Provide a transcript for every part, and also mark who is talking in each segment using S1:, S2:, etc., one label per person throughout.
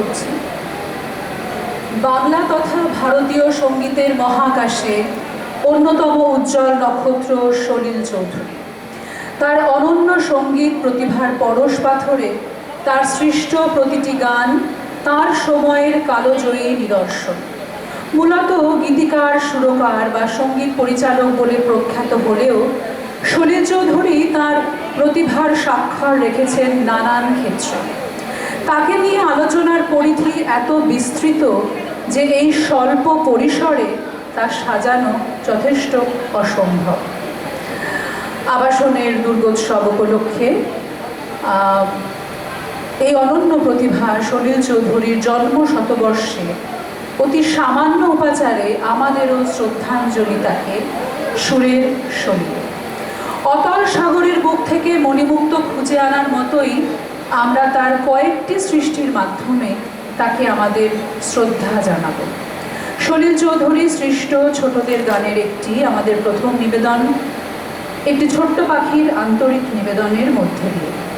S1: করছি। বাংলা তথা ভারতীয় সঙ্গীতের মহাকাশে অন্যতম উজ্জ্বল নক্ষত্র সলিল চৌধুরী। তার অনন্য সংগীত প্রতিভার পরশ পাথরে তার সৃষ্ট প্রতিটি গান তার সময়ের কালোজয়ী নিদর্শন। মূলত গীতিকার, সুরকার বা সংগীত পরিচালক বলে প্রখ্যাত হলেও সলিল চৌধুরী তার প্রতিভার স্বাক্ষর রেখেছেন নানান ক্ষেত্রে। তাকে নিয়ে আলোচনার পরিধি এত বিস্তৃত যে এই স্বল্প পরিসরে তা সাজানো যথেষ্ট অসম্ভব। আবাসনের দুর্গোৎসব উপলক্ষে এই অনন্য প্রতিভা সলিল চৌধুরীর জন্ম শতবর্ষে অতি সামান্য উপাচারে আমাদেরও শ্রদ্ধাঞ্জলি তাকে সুরের সলিল। অতল সাগরের বুক থেকে মণিমুক্ত খুঁজে আনার মতোই আমরা তার কয়েকটি সৃষ্টির মাধ্যমে তাকে আমাদের শ্রদ্ধা জানাব। সলিল চৌধুরী সৃষ্ট ছোটদের গানের একটি আমাদের প্রথম নিবেদন, একটি ছোট্ট পাখির আন্তরিক নিবেদনের মধ্যে দিয়ে।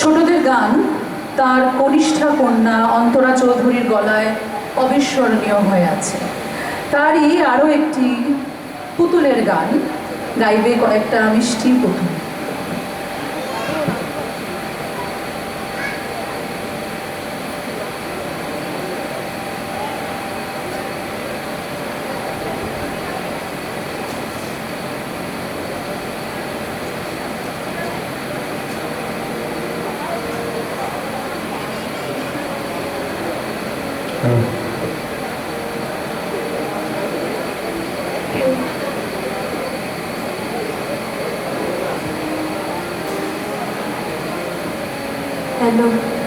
S1: ছোটদের গান, তার কনিষ্ঠা কন্যা অন্তরা চৌধুরীর গলায় অবিস্মরণীয় হয়ে আছে। তারই আরও একটি পুতুলের গান, গাইবে কয়েকটা মিষ্টি পুতুল।
S2: I know.